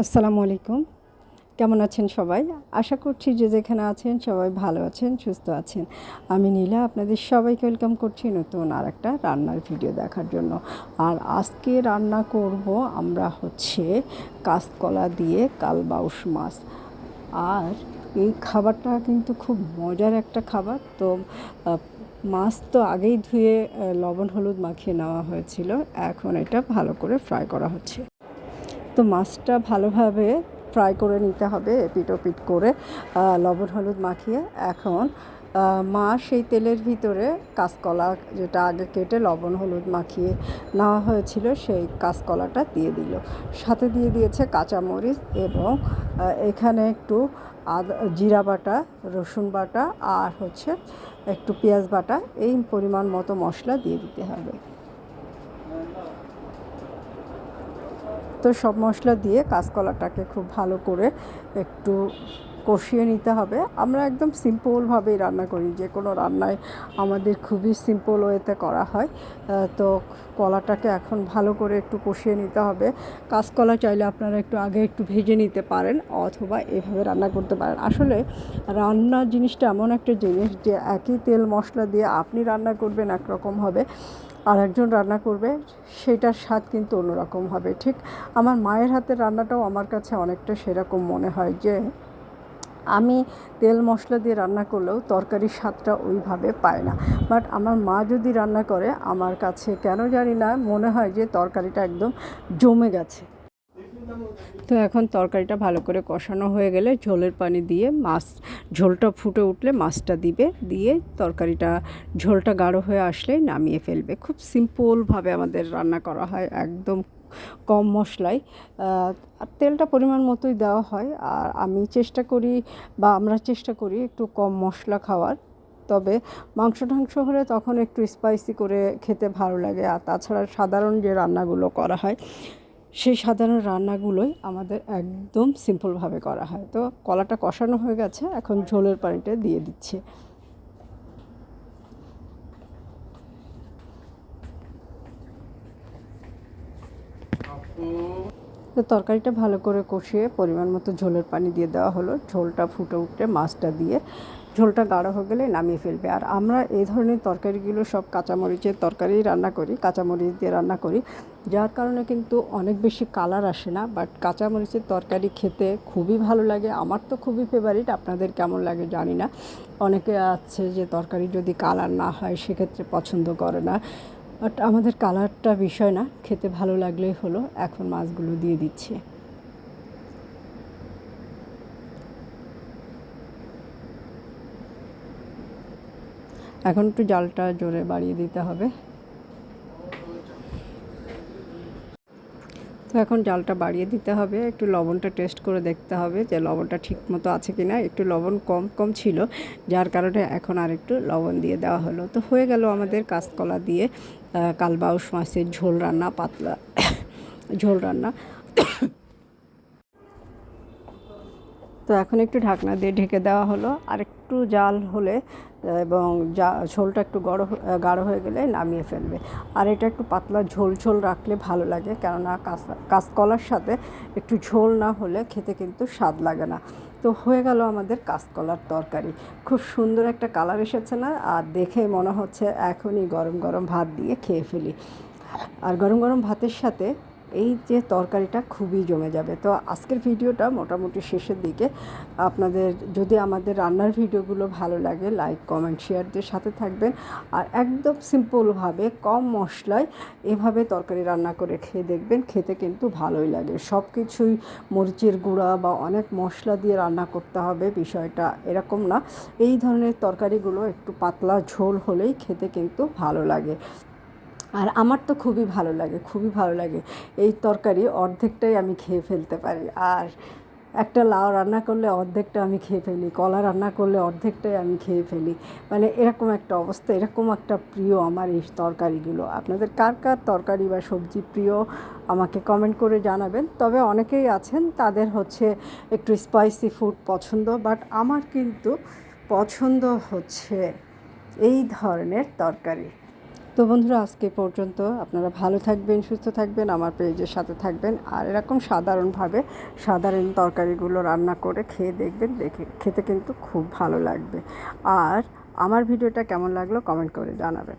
আসসালামু আলাইকুম। কেমন আছেন সবাই? আশা করছি যে যেখানে আছেন সবাই ভালো আছেন, সুস্থ আছেন। আমি নীলা, আপনাদের সবাইকে ওয়েলকাম করছি নতুন আর একটা রান্নার ভিডিও দেখার জন্য। আর আজকে রান্না করব আমরা হচ্ছে কাঁচকলা দিয়ে কালবাউস মাছ। আর এই খাবারটা কিন্তু খুব মজার একটা খাবার। তো মাছ তো আগেই ধুয়ে লবণ, হলুদ মাখিয়ে নেওয়া হয়েছিল। এখন এটা ভালো করে ফ্রাই করা হচ্ছে। তো মাছটা ভালোভাবে ফ্রাই করে নিতে হবে এপিট ওপিট করে লবণ হলুদ মাখিয়ে। এখন মা সেই তেলের ভিতরে কাঁচকলা যেটা আগে কেটে লবণ হলুদ মাখিয়ে নেওয়া হয়েছিল, সেই কাঁচকলাটা দিয়ে দিল। সাথে দিয়ে দিয়েছে কাঁচামরিচ এবং এখানে একটু আদা, জিরা বাটা, রসুন বাটা আর হচ্ছে একটু পেঁয়াজ বাটা। এই পরিমাণ মতো মশলা দিয়ে দিতে হবে। তো সব মশলা দিয়ে কাঁচকলাটাকে খুব ভালো করে একটু কষিয়ে নিতে হবে। আমরা একদম সিম্পলভাবেই রান্না করি, যে কোনো রান্নায় আমাদের খুবই সিম্পল ওয়েতে করা হয়। তো কলাটাকে এখন ভালো করে একটু কষিয়ে নিতে হবে। কাঁচকলা চাইলে আপনারা একটু আগে একটু ভেজে নিতে পারেন অথবা এভাবে রান্না করতে পারেন। আসলে রান্না জিনিসটা এমন একটা জিনিস যে একই তেল মশলা দিয়ে আপনি রান্না করবেন একরকম হবে। আর একজন রান্না করবে, সেটার স্বাদ কিন্তু অন্যরকম হবে। ঠিক আমার মায়ের হাতের রান্নাটাও আমার কাছে অনেকটা সেরকম মনে হয় যে, আমি তেল মশলা দিয়ে রান্না করলেও তরকারির স্বাদটা ওইভাবে পায় না। বাট আমার মা যদি রান্না করে, আমার কাছে কেন জানি না, মনে হয় যে তরকারিটা একদম জমে গেছে। তো এখন তরকারিটা ভালো করে কষানো হয়ে গেলে ঝোলের পানি দিয়ে মাছ, ঝোলটা ফুটে উঠলে মাছটা দিবে, দিয়ে তরকারিটা, ঝোলটা গাঢ় হয়ে আসলে নামিয়ে ফেলবে। খুব সিম্পলভাবে আমাদের রান্না করা হয়, একদম কম মশলায়। তেলটা পরিমাণ মতোই দেওয়া হয়। আর আমি চেষ্টা করি, বা আমরা চেষ্টা করি একটু কম মশলা খাওয়ার। তবে মাংস টাংস হলে তখন একটু স্পাইসি করে খেতে ভালো লাগে। আর তাছাড়া সাধারণ যে রান্নাগুলো করা হয় সেই সাধারণ রান্নাগুলোই আমাদের একদম সিম্পলভাবে করা হয়। তো কলাটা কষানো হয়ে গেছে, এখন ঝোলের পানিটা দিয়ে দিচ্ছে। তো তরকারিটা ভালো করে কষিয়ে পরিমাণ মতো ঝোলের পানি দিয়ে দেওয়া হলো। ঝোলটা ফুটে উঠতে মাছটা দিয়ে ঝোলটা গাঢ় হয়ে গেলে নামিয়ে ফেলবে। আর আমরা এই ধরনের তরকারিগুলো সব কাঁচামরিচের তরকারি রান্না করি, কাঁচামরিচ দিয়ে রান্না করি। যার কারণে কিন্তু অনেক বেশি কালার আসে না বাট কাঁচামরিচের তরকারি খেতে খুবই ভালো লাগে। আমার তো খুবই ফেভারিট আপনাদের কেমন লাগে জানি না। অনেকে আছে যে তরকারি যদি কালার না হয় সেক্ষেত্রে পছন্দ করে না। বাট আমাদের কালারটা বিষয় না, খেতে ভালো লাগলেই হলো। এখন মাছগুলো দিয়ে দিচ্ছি। এখন একটু জালটা জোরে বাড়িয়ে দিতে হবে। তো এখন জালটা বাড়িয়ে দিতে হবে, একটু লবণটা টেস্ট করে দেখতে হবে যে লবণটা ঠিক মতো আছে কি না একটু লবণ কম কম ছিল, যার কারণে এখন আর একটু লবণ দিয়ে দেওয়া হলো। তো হয়ে গেল আমাদের কাঁচকলা দিয়ে কালবাউস মাছের ঝোল রান্না, পাতলা ঝোল রান্না। তো এখন একটু ঢাকনা দিয়ে ঢেকে দেওয়া হলো। আর একটু জাল হলে, এবং যা ঝোলটা একটু গড় গাঢ় হয়ে গেলে নামিয়ে ফেলবে। আর এটা একটু পাতলা ঝোল ঝোল রাখলে ভালো লাগে, কেননা কাঁচা কাঁচকলার সাথে একটু ঝোল না হলে খেতে কিন্তু স্বাদ লাগে না। তো হয়ে গেল আমাদের কাঁচকলার তরকারি। খুব সুন্দর একটা কালার এসেছে না, আর দেখে মনে হচ্ছে এখনই গরম গরম ভাত দিয়ে খেয়ে ফেলি। আর গরম গরম ভাতের সাথে এই যে তরকারিটা খুবই জমে যাবে। তো আজকের ভিডিওটা মোটামুটি শেষের দিকে। আপনাদের যদি আমাদের রান্নার ভিডিওগুলো ভালো লাগে লাইক কমেন্ট শেয়ার দিয়ে সাথে থাকবেন। আর একদম সিম্পলভাবে কম মশলায় এভাবে তরকারি রান্না করে খেয়ে দেখবেন, খেতে কিন্তু ভালোই লাগে। সব কিছুই মরিচের গুঁড়া বা অনেক মশলা দিয়ে রান্না করতে হবে, বিষয়টা এরকম না। এই ধরনের তরকারিগুলো একটু পাতলা ঝোল হলেই খেতে কিন্তু ভালো লাগে। আর আমার তো খুবই ভালো লাগে, খুবই ভালো লাগে। এই তরকারি অর্ধেকটাই আমি খেয়ে ফেলতে পারি। আর একটা লাউ রান্না করলে অর্ধেকটা আমি খেয়ে ফেলি, কলা রান্না করলে অর্ধেকটাই আমি খেয়ে ফেলি। মানে এরকম একটা অবস্থা, এরকম একটা প্রিয় আমার এই তরকারিগুলো। আপনাদের কার কার তরকারি বা সবজি প্রিয় আমাকে কমেন্ট করে জানাবেন। তবে অনেকেই আছেন, তাদের হচ্ছে একটু স্পাইসি ফুড পছন্দ বাট আমার কিন্তু পছন্দ হচ্ছে এই ধরনের তরকারি। তো বন্ধুরা, আজকে পর্যন্ত আপনারা ভালো থাকবেন, সুস্থ থাকবেন, আমার পেজের সাথে থাকবেন। আর এরকম সাধারণভাবে সাধারণ তরকারিগুলো রান্না করে খেয়ে দেখবেন, দেখে খেতে কিন্তু খুব ভালো লাগবে। আর আমার ভিডিওটা কেমন লাগল কমেন্ট করে জানাবেন।